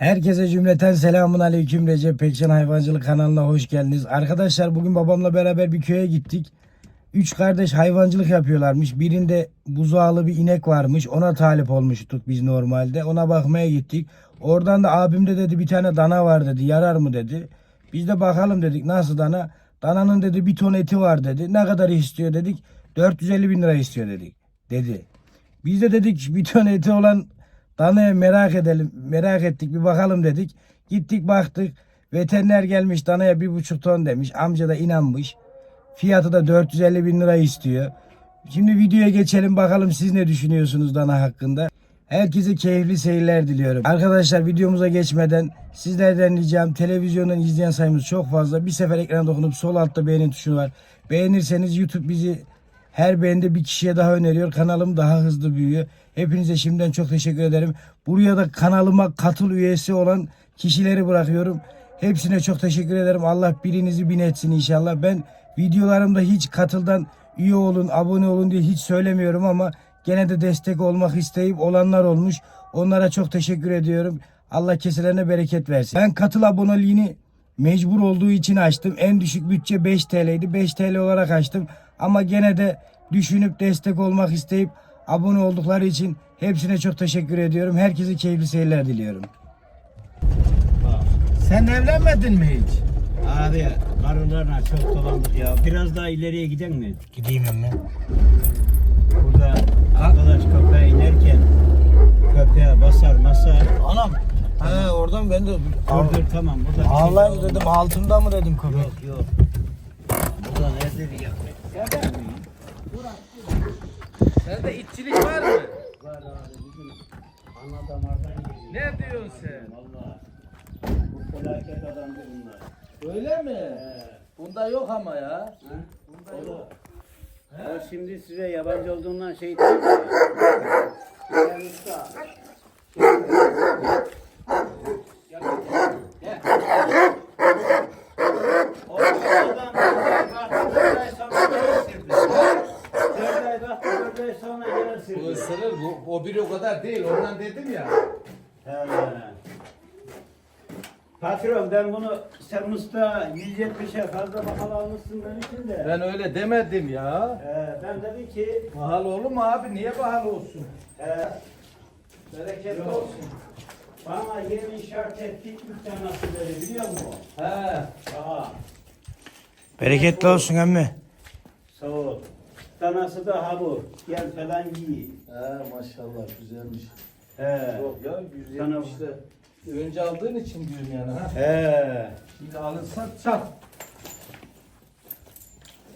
Herkese cümleten selamun aleyküm Recep Pekcan Hayvancılık kanalına hoş geldiniz. Arkadaşlar bugün babamla beraber bir köye gittik. Üç kardeş hayvancılık yapıyorlarmış. Birinde buzağlı bir inek varmış. Ona talip olmuştuk biz normalde. Ona bakmaya gittik. Oradan da abim de dedi bir tane dana var dedi. Yarar mı dedi. Biz de bakalım dedik nasıl dana. Dananın dedi bir ton eti var dedi. Ne kadar istiyor dedik. 450 bin lira istiyor dedik. Dedi. Biz de dedik bir ton eti olan danaya merak edelim. Merak ettik bir bakalım dedik. Gittik baktık. Veteriner gelmiş danaya bir buçuk ton demiş. Amca da inanmış. Fiyatı da 450 bin lira istiyor. Şimdi videoya geçelim bakalım siz ne düşünüyorsunuz dana hakkında. Herkese keyifli seyirler diliyorum. Arkadaşlar videomuza geçmeden sizlerden ricam televizyondan izleyen sayımız çok fazla. Bir sefer ekrana dokunup sol altta beğeni tuşu var. Beğenirseniz YouTube bizi her beğende bir kişiye daha öneriyor. Kanalım daha hızlı büyüyor. Hepinize şimdiden çok teşekkür ederim. Buraya da kanalıma katıl üyesi olan kişileri bırakıyorum. Hepsine çok teşekkür ederim. Allah birinizi bin etsin inşallah. Ben videolarımda hiç katıldan üye olun, abone olun diye hiç söylemiyorum ama gene de destek olmak isteyip olanlar olmuş. Onlara çok teşekkür ediyorum. Allah keselerine bereket versin. Ben katıl aboneliğini mecbur olduğu için açtım. En düşük bütçe 5 TL'ydi. 5 TL olarak açtım. Ama gene de düşünüp destek olmak isteyip abone oldukları için hepsine çok teşekkür ediyorum. Herkese keyifli seyirler diliyorum. Sen evlenmedin mi hiç? Abi karılarına çok dolandık ya. Biraz daha ileriye giden mi? Gideyim hemen. Burada arkadaş köpeğe inerken köpeğe basar masar. Anam. He oradan ben de Dur dur tamam burada. bir şey dedim altında mı dedim köpek. Yok yok. Burada nedir ya? Sende itçilik var mı? Var abi bizim ana damardan geliyor. Ne diyorsun sen? Valla. Bu felaket adamdır bunlar. Öyle mi? Bunda yok ama ya. Ha? O da. O şimdi size yabancı olduğundan şey mi? Sen usta. O adam baktı, 5 sonra gelirsin. Bu ısırır. Bu, o bir o kadar değil. Ondan dedim ya. He. Patron ben bunu Sermus'ta 170'e fazla mahal almışsın benim için de. Ben öyle demedim ya. He, ben dedim ki Mahal olur mu abi? Niye mahal olsun? he, bereketli Yok. olsun. Bana yemin şart ettik bir dedi biliyor musun? He. Aha Bereketli olsun emmi. sağ ol. Tanası da hamur. Gel falan yiy. He maşallah güzelmiş. He. Yok ya 170'de. Önce aldığın için diyorum yani ha. He. Şimdi alırsan çal.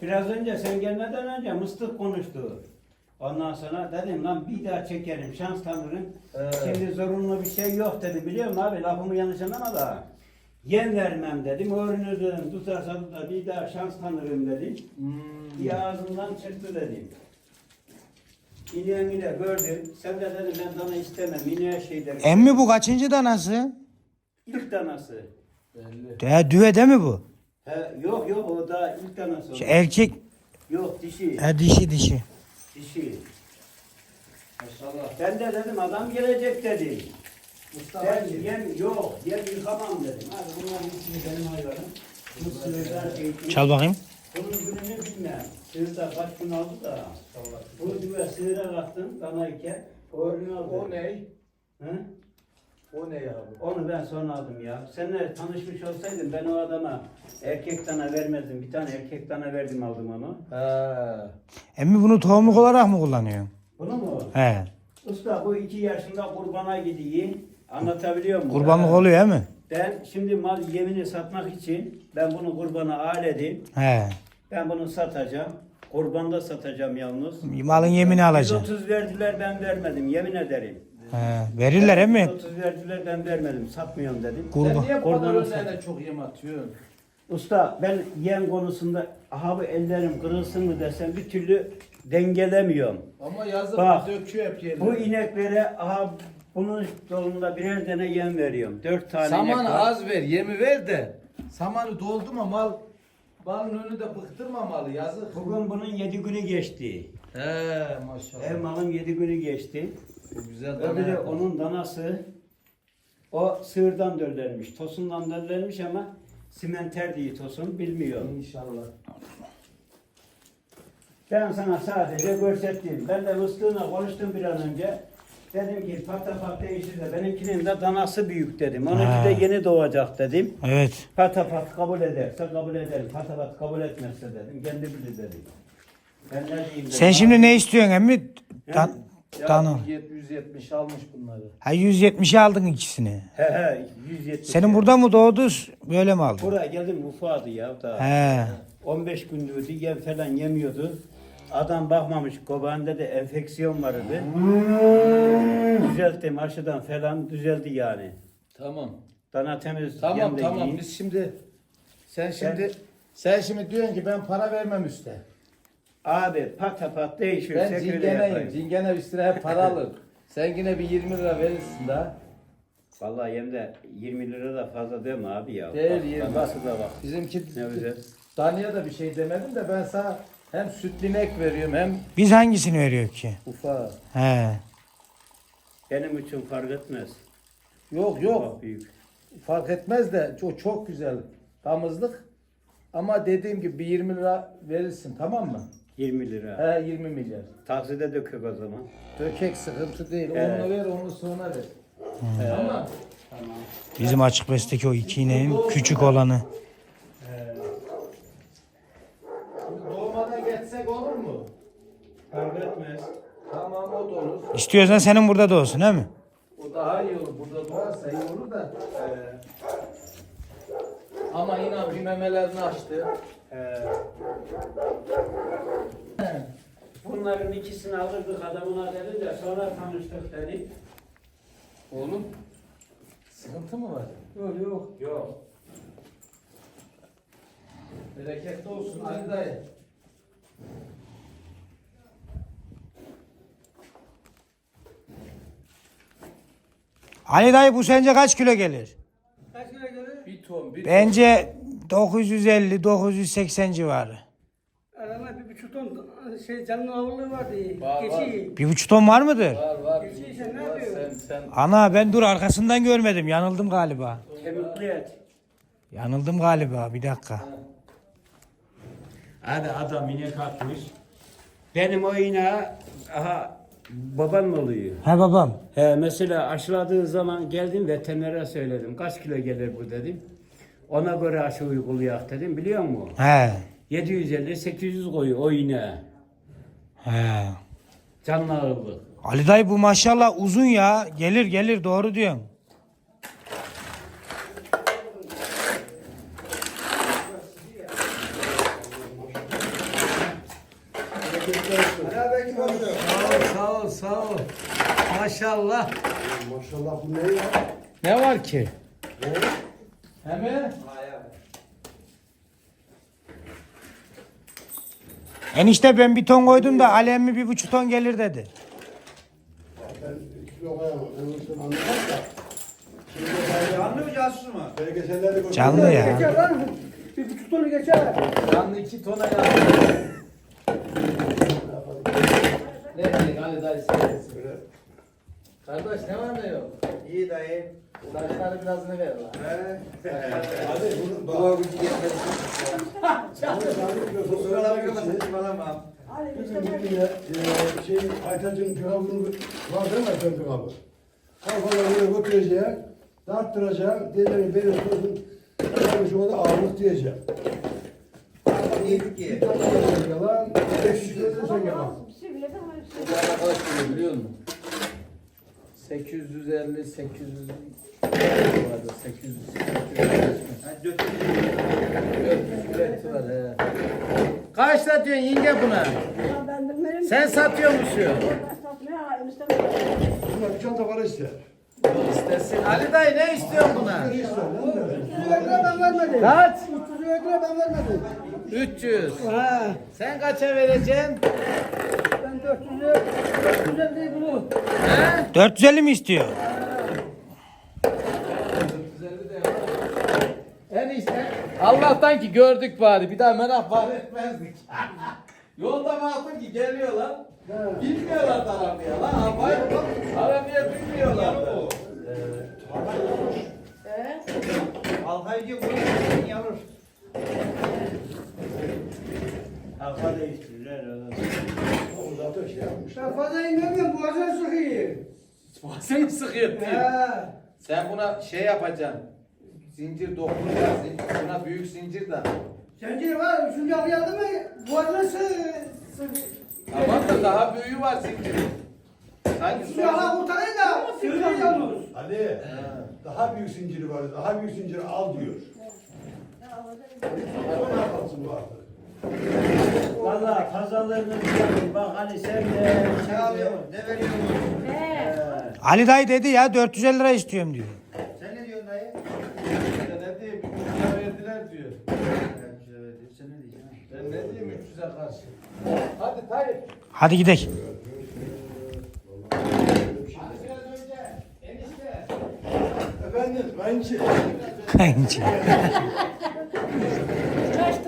Biraz önce sen gelmeden önce mıstık konuştu. Ondan sonra dedim lan bir daha çekerim şans tanırım. Evet. Şimdi zorunlu bir şey yok dedi biliyor musun abi lafımı yanlış anlama da. Yem vermem dedim. Öğrenir dedim. Tutarsa tutar bir daha şans tanırım dedim. Hmm. Bir ağzımdan çıktı dedim. İneğimi de gördüm. Sen de dedim ben dana istemem. İneğe şey derim. Emmi bu kaçıncı danası? İlk danası. Belli. Ya düve mi bu? He, yok yok o da ilk danası. Şu erkek Yok dişi. ha dişi dişi. Dişi. Maşallah. Ben de dedim adam gelecek dedim. Mustafa Ben yem yok, yem yıkamam dedim. Hadi bunların içini benim hayvanım. Bu şey Çal bakayım. Bunun gününü bilmem. Sığırda kaç gün aldı da. Bu düve sığıra baktım danayken. Aldı. O ne? Hı? O ne abi? Onu ben sonra aldım ya. Seninle tanışmış olsaydım ben o adama erkek dana vermezdim. Bir tane erkek dana verdim aldım onu. He. Emmi bunu tohumluk olarak mı kullanıyor? Bunu mu? He. Usta bu iki yaşında kurbana gidiyor. Anlatabiliyor muyum? Kurbanlık Ha. oluyor he mi? Ben şimdi mal yemini satmak için ben bunu kurbana aledim. He. Ben bunu satacağım. Kurbanda satacağım yalnız. Malın yemini alacaksın. 130 verdiler ben vermedim yemin ederim. He. Verirler he mi? 130 verdiler ben vermedim satmıyorum dedim. Sen Kurban. niye bu kadar Kurbanı önlerine çok yem atıyorsun? Usta ben yem konusunda aha bu ellerim kırılsın mı desem bir türlü dengelemiyorum. Ama yazık Bak, döküyor hep yerine. Bu ineklere aha bunun yolunda birer tane yem veriyorum. Dört tane Samanı var. az ver, yemi ver de. Samanı doldurma mal. Malın önünü de bıktırma malı yazık. Bugün bunun yedi günü geçti. He maşallah. Ev malım yedi günü geçti. Bu güzel Öbürü dana yapmış. onun danası O sığırdan döllenmiş, tosundan döllenmiş ama simenter değil tosun bilmiyor. İnşallah. Ben sana sadece gösterdim. Ben de mıslığına konuştum bir an önce. Dedim ki patapat değişir de benimkinin de danası büyük dedim. Onunki Ha. de yeni doğacak dedim. Evet. Patapat kabul ederse kabul ederim. Patapat kabul etmezse dedim. Kendi bilir dedim. Ben ne diyeyim dedim. Sen şimdi ne istiyorsun emmi? Dan, Ya Dana. 170 almış bunları. Ha 170'e aldın ikisini. He he 170. Senin burada mı doğdu? Böyle mi aldın? Buraya geldim ufadı ya da. He. 15 gündür yem falan yemiyordu. Adam bakmamış kobanda da enfeksiyon vardı. Düzelttim aşıdan falan düzeldi yani. Tamam. Dana temiz Tamam tamam yiyin. biz şimdi sen şimdi sen şimdi diyorsun ki ben para vermem üste. Abi pat pat değişirsek Ben öyle cingeneyim. yapayım. Cingene üstüne hep para alır. Sen yine bir 20 lira verirsin daha. Vallahi yem de 20 lira da fazla değil mi abi ya? Değil, Bak, yirmi. Nasıl da bak. Bizimki Ne güzel. Daniye da bir şey demedim de ben sana hem süt inek veriyorum hem Biz hangisini veriyor ki? ufa. He. Benim için fark etmez. Yok yok Ufak büyük. fark etmez de çok çok güzel damızlık. Ama dediğim gibi bir 20 lira verirsin tamam mı? 20 lira. He 20 milyar. Takside dökük o zaman. Dökek sıkıntı değil. Evet. Onu ver onu sonra ver. Tamam. Tamam. Bizim açık besteki o iki ineğin küçük olanı. Şimdi doğmadan geçsek olur mu? Fark etmez. Tamam o da olur. İstiyorsan senin burada da olsun değil mi? O daha iyi olur. Burada doğarsa iyi olur da. Ee, ama inan bir memelerini açtı. Ee, bunların ikisini alırdık adamına dedi de sonra tanıştık dedi. Oğlum sıkıntı mı var? Yok yok. Yok. Bereketli olsun Ali dayı. Ali dayı bu sence kaç kilo gelir? Kaç kilo gelir? Bir ton bir Bence 950-980 civarı. Arana bir buçuk ton şey canlı ağırlığı vardı. Var, Keçi. Bir buçuk ton var mıdır? Var var. Bir sen ne var. yapıyorsun? Sen, sen Ana ben dur arkasından görmedim. Yanıldım galiba. Kemikli et. Yanıldım galiba. Bir dakika. Hadi adam inek atmış. Benim o ineğe aha baban oluyor? He babam. He, mesela aşıladığı zaman geldim veterinere söyledim. Kaç kilo gelir bu dedim. Ona göre aşı uygulayak dedim biliyor musun? He. 750-800 koyu o ineğe. He. Canlı ağırlık. Ali dayı bu maşallah uzun ya. Gelir gelir doğru diyorsun. Sağ ol. Maşallah. Maşallah bu ne ya? Ne var ki? He mi? Enişte ben bir ton koydum da Ali emmi bir buçuk ton gelir dedi. Ben kilo koyamam. Ben onu anlamam da. Şimdi Canlı mı casus mu? belgesellerde gördüm. Canlı ya. Geçer lan. Bir buçuk tonu geçer. Canlı iki tona yazdı. ne Ali dayı söylesin. Kardeş ne var ne yok? İyi dayı. Saçları biraz ne ver lan? Hadi bunu bak. Dua gücü yetmedi. Fotoğrafı bakma saçmalamam. Bizim gittiğinde e, şey Aytaç'ın çorabını var değil mi Aytaç'ın çorabı? Kafalarını götüreceğim, darttıracağım, dizlerini beni ben şu anda ağırlık diyeceğim. İyi ki. Yalan, 500 lira sen yalan. Bu arkadaş diyor biliyor musun? 850 800 vardı 800 800 Üret var he. Kaç satıyorsun yenge buna? Ben bilmiyorum. Sen satıyor musun? Ben satmaya halim istemiyorum. Bunlar bir çanta para ister. İstesin. Ali dayı ne istiyorsun buna? Ne ister lan? ben vermedim. Kaç? 300 lira ben vermedim. 300. Ha, Sen kaça vereceksin? Ben 400 lira, 450 bunu. He? 450 mi istiyor? En iyisi. Allah'tan ki gördük bari. Bir daha merak var etmezdik. Yolda baktım ki geliyorlar. Bilmiyorlar da arabaya lan. Arabayı arabaya bilmiyorlar diyor bunu yavrum. Halka değiştirirler. Zaten şey yapmışlar. Ben fazla inemiyorum, boğazına sıkıyor. Boğazını sıkıyor diyor. He. Sen buna şey yapacaksın. Zincir dokuracaksın. Buna büyük zincir de. Zincir var, üçüncü alıyordun mu boğazına sıkıyor. Tamam da daha büyüğü var zincir. Sanki Üçüncü ala son... kurtarayım da, sığıyor yalnız. Ali, daha büyük zinciri var. Daha büyük zinciri al diyor. Ne yaparsın bu artık? Valla pazarlarını yapın. Bak Ali sen de Ne alıyorsun? Ne veriyorsun? Ali dayı dedi ya 450 lira istiyorum diyor. Sen ne diyorsun dayı? Ne diyeyim? 300'e verdiler diyor. Sen ne diyeceksin? Ben ne diyeyim 300'e karşı. Hadi Tayyip. Hadi gidelim. Efendim, bence. Kaç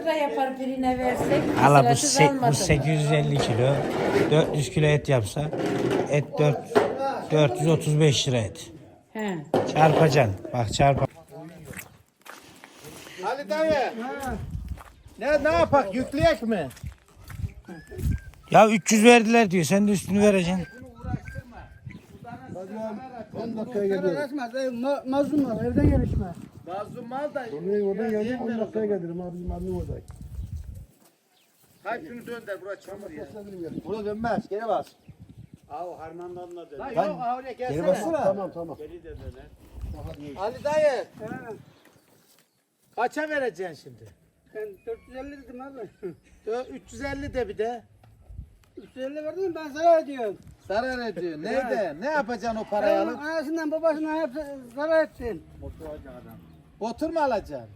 lira yapar birine versek? Hala bu, sek, bu almadın. 850 kilo. 400 kilo et yapsa et 4 435 lira et. He. Çarpacaksın. Bak çarpa. Ali dayı. Ne ne yapak? Yükleyek mi? Ya 300 verdiler diyor. Sen de üstünü vereceksin. 10 dakikaya geliyorum. Resmen, ma mazlum var, evden gelişme. Mazlum mal da. Oraya oradan geldim 10 dakikaya gelirim abim abim orada. Hayır şunu dönder. Bura çamur ya. Burada dönmez. Geri bas. Av harmandan dön. Lan yok oraya gelsene. Tamam tamam. Geri de döner. Ali dayı. Kaça vereceksin şimdi? Ben 450 dedim abi. Dö- 350 de bir de. 350 verdim ben zarar ediyorum. Zarar ediyor. Neyde? Ne yapacaksın o parayı alıp? anasından babasından hep zarar etsin. Motor mu alacaksın?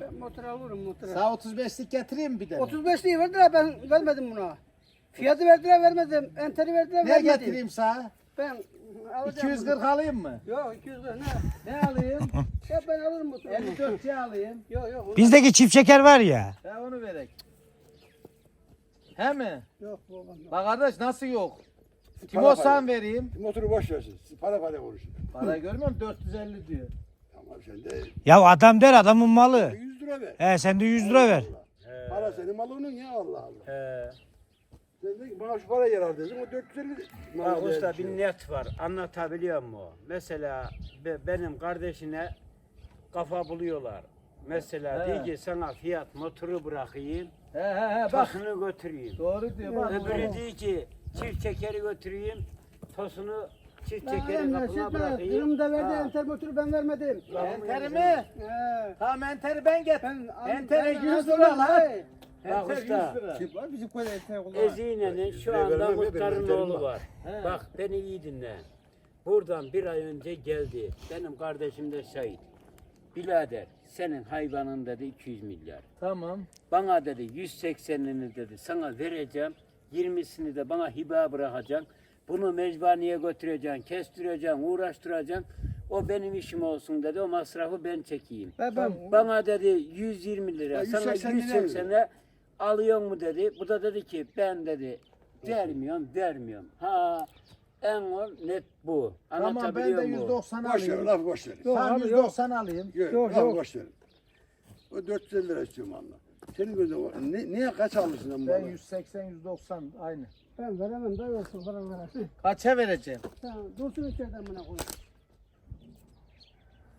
Ben motor alırım motor. Sağ 35'lik getireyim bir de. 35 lirayı verdiler ben vermedim buna. Fiyatı verdiler vermedim. Enteri verdiler Ne vermedim. getireyim sana? Ben alacağım. 240 alayım mı? bunu. Yok 200 lira ne? Ne alayım? Ya ben alırım motoru. 54'ye alayım. Yok yok. onu- Bizdeki çift şeker var ya. Ben onu verek. He mi? Yok babam. yok. Bak kardeş nasıl yok? Timosan vereyim. Motoru boş versin. Siz para para konuşun. Para görmüyor musun? 450 diyor. Tamam sen de Ya adam der adamın malı. 100 lira ver. He sen de 100 lira ver. Para senin malının ya Allah Allah. He. Sen de ki bana şu para yarar dedim o 450 Bak Bana usta bir net var. Anlatabiliyor mu? Mesela be- benim kardeşine kafa buluyorlar. Mesela He. diyor ki sana fiyat motoru bırakayım, He he he bak. tosunu götüreyim. Doğru diyor bak. Öbürü diyor ki çift çekeri götüreyim, tosunu çift çekeri kapına bırakayım. Kırım'da verdi Ha. enter motoru ben vermedim. Enteri mi? He. Tamam enteri ben get. Ben Entere ben 100 lira lan. hayır. Bak Enter 100 usta. lira. Bizim köyde enter Ezine'nin şu anda muhtarın oğlu var. He. Bak beni iyi dinle. Buradan bir ay önce geldi. Benim kardeşim de şahit. Bilader senin hayvanın dedi 200 milyar. Tamam. Bana dedi 180'ini dedi sana vereceğim. 20'sini de bana hibe bırakacaksın. Bunu mecbaniye götüreceksin, kestireceksin, uğraştıracaksın. O benim işim olsun dedi. O masrafı ben çekeyim. Ben, ben, Bana dedi 120 lira, Ya sana 180 lira 180'e alıyor mu dedi. Bu da dedi ki ben dedi vermiyorum, vermiyorum. Ha en ol net bu. Tamam ben de Anlatabiliyor muyum? 190 Boş ver alayım. laf boş ver. Tamam 190 alayım. Yok, Yok, laf yok. boş ver. O 450 lira istiyorum valla. Senin gözün var. Ne, niye kaç alırsın Ben bana? 180 190 aynı. Ben veremem da versin para versin. Kaça vereceğim? Tamam dursun içeriden bana koy.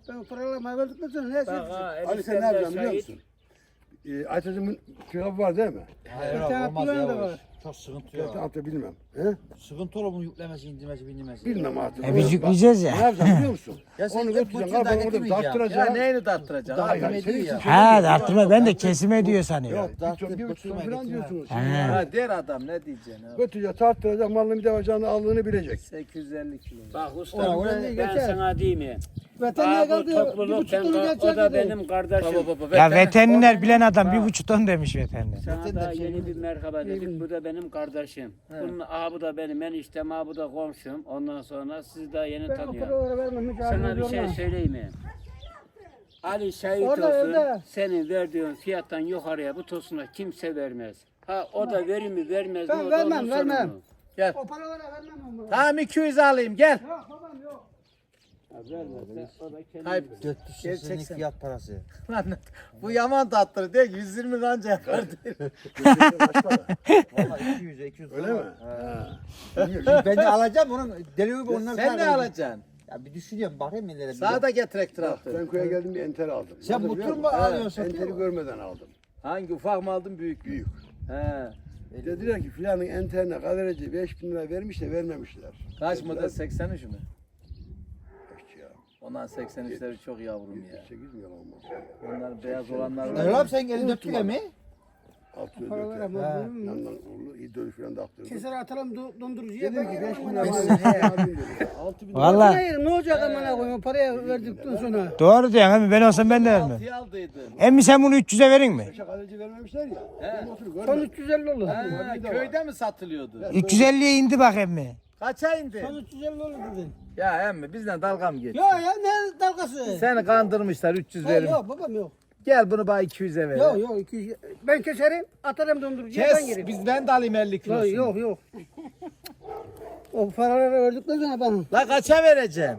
Ben paralarımı verdikten sonra ne ha, Ali sen ne yapacaksın biliyor musun? Ee, Aytacımın kebabı var değil mi? Bir tane plan da var. Çok sıkıntı Zaten hatta bilmem. He? Sıkıntı olur mu yüklemesi, indirmesi, bindirmesi? Bilmem artık. E biz yükleyeceğiz Ne ya. yapacaksın biliyor musun? Ya sen Onu hep götüreceksin, kafanı cinayeti orada mi ya? Ya neyini Abi? senin için Ha da arttırma ben de kesime diyor sanıyorum. Yok, bir dağıttı, ton, bir buçuk ton götürme, falan getirme. diyorsunuz. He. Ha der adam ne diyeceksin abi? Götürecek, tarttıracak, malını bir de bacağını aldığını bilecek. 850 kilo. Bak usta Ona göre ben, geçer? sana diyeyim mi? Aa, bu kaldı? Bir topluluk buçuk ben, tonu o da benim kardeşim. Ya veteriner bilen adam bir buçuk ton demiş veteriner. Sana da şey yeni bir merhaba dedik. Bu da benim kardeşim. Bunun bu da benim eniştem, bu da komşum. Ondan sonra sizi daha yeni Ben o tanıyorum. paraları vermem. Hiç Sana bir şey söyleyeyim mi? Ali şahit Orada, olsun. orada. Senin verdiğin fiyattan yukarıya bu tosuna kimse vermez. Ha o da verir mi vermez mi? Ben o da vermem, onun vermem. sorunu. Gel. O paraları vermem ama. Tamam 200 alayım gel. Yok babam yok. Vermezse o da kendi Kayıp. 400 senelik fiyat parası. Lan bu yaman tatlı değil 120 lira anca yakar diyor. Vallahi 200 200 Öyle mi? Şimdi ben de alacağım onun deli gibi onları Sen ne alacaksın? Ya bir düşünüyorum bakayım nelere. Sağda getirek traktör. Ben köye geldim bir enter aldım. Sen bu biliyor tür mü musun? alıyorsun? Enteri görmeden aldım. Hangi ufak mı aldın büyük mü? Büyük. He. Dediler ki filanın enterine kadereci 5000 lira vermiş de vermemişler. Kaç model 83 mü? Ondan 83'leri çok yavrum ya. 8 milyon olmaz. Onlar beyaz olanlar var. abi sen gelin 4 kilo mi? 600 Para dört. veremem. Yandan oğlu filan da attırdım. Keser atalım do- dondurucuya. Dedim ben ki yerim 5 bin amına lira koyayım. var. Abim dedi. 6 bin lira. Valla Hayır ne olacak amına koyayım paraya verdikten sonra. doğru diyorsun emmi ben olsam ben de vermem. 6'ya aldıydım. Emmi sen bunu 300'e verin mi? Kaleci vermemişler ya. He. Ben oturup Son görmedim. 350 olur. Ha, köyde mi satılıyordu? 350'ye indi bak emmi. Kaça indi? Son 350 olur dedin. Ya emmi bizden dalga mı geçti? Ya ya ne dalgası? Seni kandırmışlar 300 Yok verim. yok babam yok. Gel bunu bana 200'e ver. Yok yok 200. Ben keserim atarım dondurucuya ben Kes yerim. biz ben de alayım 50 kilosunu. Yok yok yok. o paraları verdikten sonra ben La kaça vereceğim?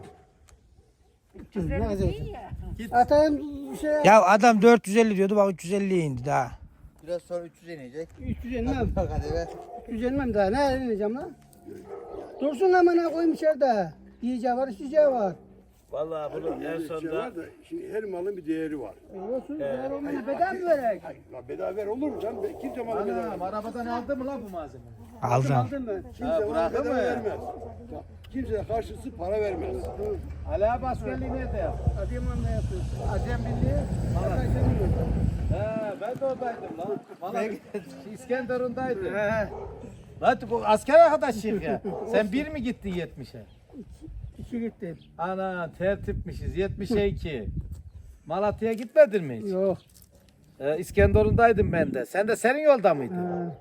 ne kadar? Atarım bir şey Ya adam 450 diyordu bak 350'ye indi daha. Biraz sonra 300 inecek. 300 inmem. Bak hadi. 300 inmem daha. Ne ineceğim lan? Dursun amına koyayım içeride. Yiyeceği var içeceği var. Vallahi bunu en sonunda da şimdi her malın bir değeri var. Olsun. Eğer olmasa bedel mi verek? Hayır, la bedava ver olur mu canım? Kimse malı bedava Anam arabadan aldı mı lan bu malzemeyi? Aldım. Aldım ben. Kimse Ha, malı bedava mı? vermez. Kimse de karşısı para vermez. Ali abi askerliği nerede yap? Adıyaman'da yapıyoruz. Acem Birliği. Hatay seviyorum. He ben de oradaydım lan. Valla İskenderun'daydım. Lan bu asker arkadaşıyım ya. Sen bir mi gittin 70'e? İki gitti. Ana tertipmişiz 70'e 2. Malatya'ya gitmedin mi hiç? Yok. Ee, İskenderun'daydım ben de. Sen de senin yolda mıydın? Ha.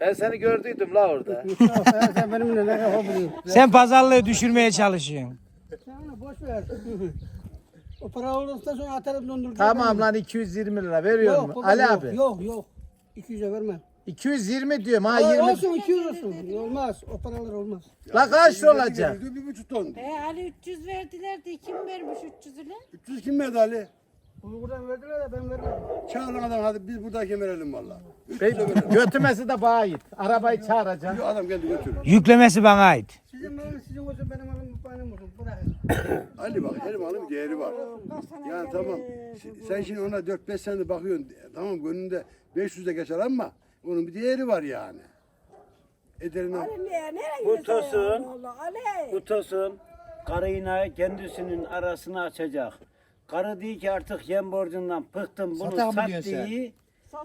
Ben seni gördüydüm la orada. Sen benimle ne yapabiliyorsun? Sen pazarlığı düşürmeye çalışıyorsun. Sen onu boş ver. o para olduktan sonra atarım dondurucuya. Tamam lan 220 lira veriyor Yok, mu? baba, Ali yok, abi. Yok yok. 200'e vermem. 220 diyorum ha Aa, 20. Olsun 200 olsun. Olmaz. O paralar olmaz. La kaç lira olacak? Bir buçuk ton. E Ali 300 verdiler de kim vermiş 300'ü lan? 300 kim verdi Ali? Bunu buradan verdiler de ben vermedim. Çağırın adam hadi biz buradayken verelim valla. Ben- Götürmesi de bana ait. Arabayı çağıracağım. Bir adam geldi götürür. Yüklemesi bana ait. Sizin malınız sizin olsun benim malım benim olsun. Bırakın. Ali bak her malın değeri var. Yani tamam. Sen şimdi ona 4-5 sene bakıyorsun. Tamam gönlünde 500 de geçer ama onun bir değeri var yani. Ederine Bu tosun. Bu tosun karıyla kendisinin arasını açacak. Karı diyor ki artık yem borcundan bıktım bunu Satar mı sat diyorsun sen? diye.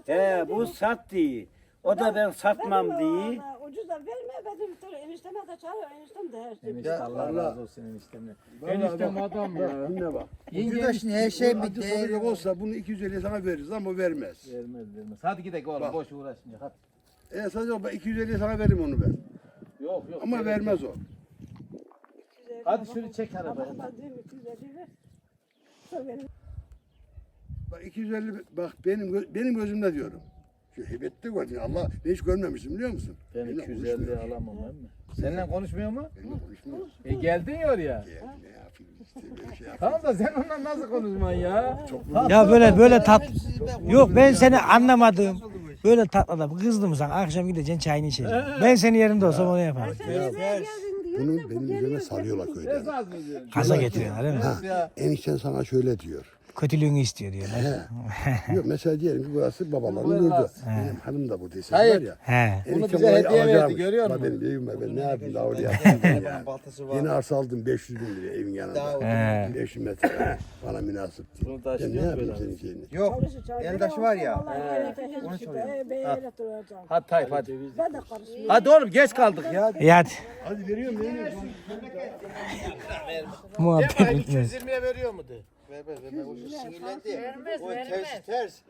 He bu sat diye. O da ben satmam diye. Ucuz da verme dedim. Sonra enişteme de çağırıyor. Eniştem de her şey. Enişte Allah razı olsun eniştemle. Vallahi Eniştem bak, adam bak, ya. dinle bak. Ucuda şimdi her şey bir Acı soracak olsa bunu 250 sana veririz ama vermez. Vermez vermez. Hadi gidelim oğlum Bak. boş uğraşmayacak. Hadi. E sadece bak 250 sana veririm onu ben. Yok yok. Ama gerek vermez o. Hadi şunu çek arabayı. Adam dedim 250 ver. Sonra benim Bak 250 bak benim gö- benim gözümde diyorum. Şu heybette gördün Allah ben hiç görmemiştim biliyor musun? Ben Benimle 250 konuşmuyor. alamam ben mi? Seninle konuşmuyor mu? Benimle konuşmuyor. E geldin ya oraya. Yani ne yapayım işte böyle şey yapayım. Tamam da sen onunla nasıl konuşman ya? Ya böyle böyle tat Yok ben seni anlamadım. Böyle tatlı adam kızdım sana akşam gideceksin çayını içeceksin. Ben senin yerinde olsam onu yaparım. Bunu benim üzerime sarıyorlar köyden. Esas mı diyorsun? Kasa getiriyorlar değil mi? Ya. Enişten sana şöyle diyor. Kötülüğünü istiyor diyorlar. Yok mesela diyelim ki burası babaların yurdu. Benim hanım da bu desen Hayır. var ya. He. Bunu Eniştem bize hediye verdi, görüyor musun? Benim evim var ben ne yapayım daha oraya yapayım yani. baltası var. Yeni arsa aldım 500 bin liraya evin yanında. He. 500 metre bana münasip. Bunu taşıyor Ben ne yapayım senin şeyini? Yok. Eldaş var ya. Onu söylüyorum. duracağım. Hadi Tayyip hadi. Ben de karışmıyorum. Hadi oğlum geç kaldık ya. İyi hadi. Hadi veriyorum veriyorum. Muhabbet bitmez. 220'ye veriyor mu de? Ver ver ver. O sinirlendi. Vermez O vermez. ters ters.